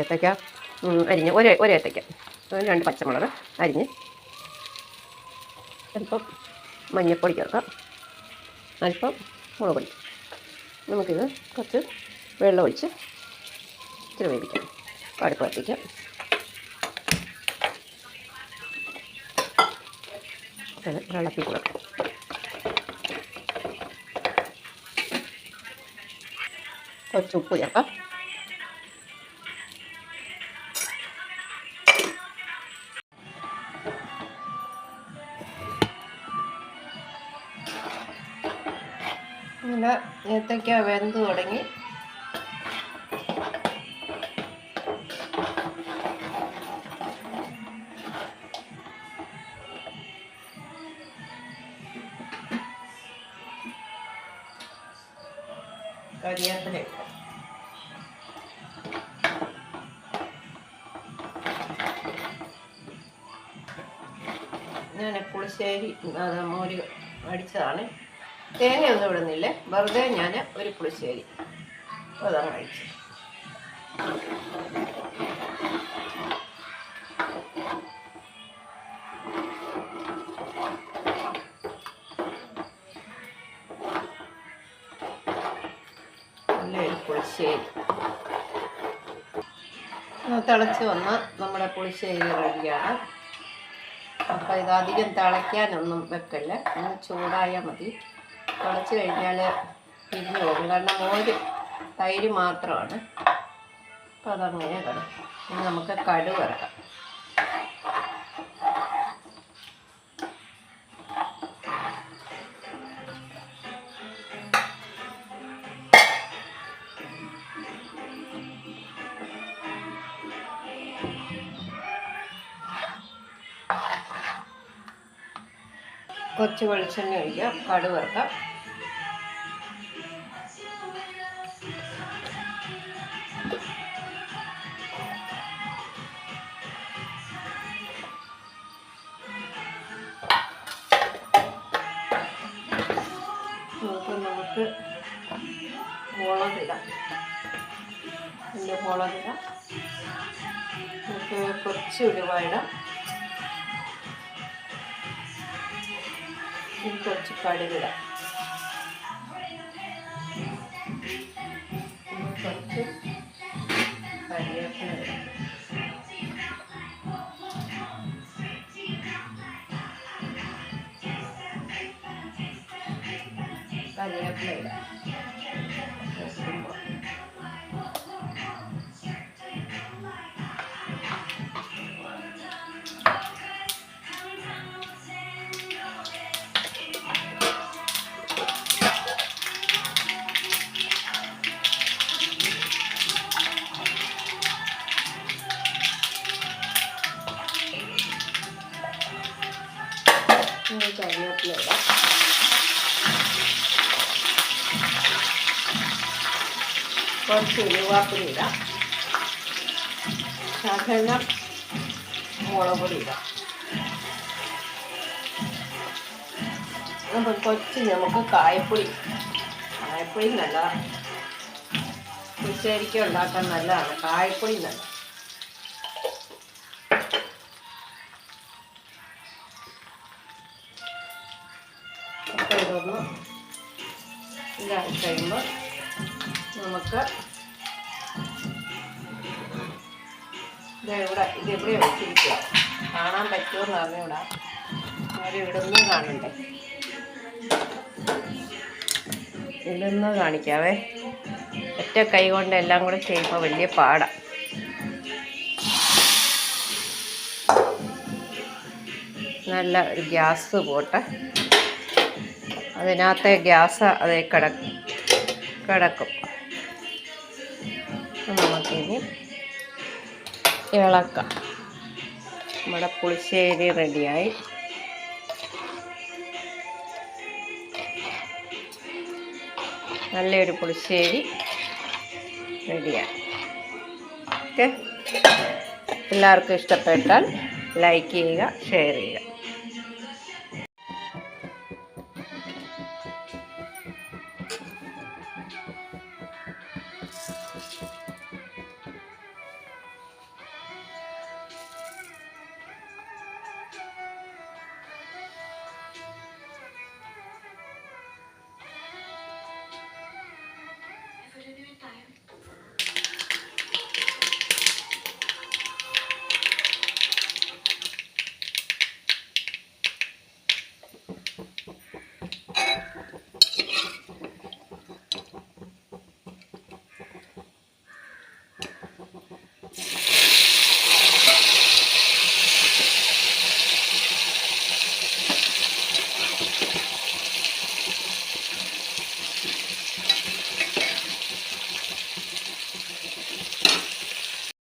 ഏത്തയ്ക്ക ഉം, അരിഞ്ഞ് ഒരു ഒരു ഏത്തയ്ക്ക രണ്ട് പച്ചമുളക് അരിഞ്ഞ് അല്പം മഞ്ഞൾപ്പൊടി ചേർക്കാം. അല്പം മുളക് പൊടി. നമുക്കിത് കുറച്ച് വെള്ളം ഒഴിച്ച് ഇച്ചിരി വേവിക്കാം. അടുപ്പ് കത്തിക്കാം ഇളക്കി കൊടുക്കാം കുറച്ച് ഉപ്പ് ചേർക്കാം. ഇങ്ങനെ ഏത്തയ്ക്ക വെന്ത് തുടങ്ങി. കരിയാപ്പില ഇട്ടു. ഞാൻ പുളിശ്ശേരി മോര് അടിച്ചതാണ്. തേങ്ങയൊന്നും ഇടുന്നില്ല. വെറുതെ ഞാൻ ഒരു പുളിശ്ശേരി. അതാണ് കഴിച്ചത്. തിളച്ച് വന്ന് നമ്മുടെ പുളിശ്ശേരി റെഡിയാണ്. അപ്പോൾ ഇത് അധികം തിളയ്ക്കാനൊന്നും വെക്കല്ല. ഒന്ന് ചൂടായാൽ മതി. തിളച്ച് കഴിഞ്ഞാൽ പിരിഞ്ഞു പോകും. കാരണം മോര് തൈര് മാത്രമാണ്. അപ്പോൾ അതങ്ങനെ കിടക്കും. ഇനി നമുക്ക് കടുക് ഇറക്കാം കുറച്ച് വെളിച്ചെണ്ണ ഒഴിക്കാം. കടുക് നമുക്ക് മുളകിടാം. ഇതിന്റെ മുളകിടാം. നമുക്ക് കുറച്ച് ഉലുവ ഇടാം ഇനി കുറച്ച് കടുകിടാം. കറിവേപ്പില ഇടാം വെക്കുമ്പോൾ ഇനി കുറച്ച് ഉലുവാപ്പൊടി ഇടാം. സാധാരണ മുളക് പൊടി ഇടാം. അപ്പം കുറച്ച് നമുക്ക് കായപ്പൊടി. കായപ്പൊടി നല്ലതാണ്. പുളിശ്ശേരിക്ക ഉണ്ടാക്കാൻ നല്ലതാണ്. കായപ്പൊടി നല്ല അപ്പോൾ ഇതൊന്ന് ഇതായി കഴിയുമ്പോൾ നമുക്ക് ഇതെവിടെ ഇതെവിടെ വെച്ചിരിക്കുക കാണാൻ പറ്റുമെന്ന് അറിഞ്ഞൂടാ. ആരും ഇടുന്നു കാണണ്ടേ? ഇടുന്ന് കാണിക്കാവേ. ഒറ്റ കൈ കൊണ്ട് എല്ലാം കൂടെ ചെയ്യുമ്പോൾ വലിയ പാടാണ് നല്ല ഒരു ഗ്യാസ് പോട്ടെ. അതിനകത്തെ ഗ്യാസ് അതേ കിടക്കും കിടക്കും. നമുക്കിനി ഇളക്കാം. നമ്മുടെ പുളിശ്ശേരി റെഡിയായി. നല്ലൊരു പുളിശ്ശേരി റെഡിയായി. ഓക്കെ? എല്ലാവർക്കും ഇഷ്ടപ്പെട്ടാൽ ലൈക്ക് ചെയ്യുക ഷെയർ ചെയ്യുക.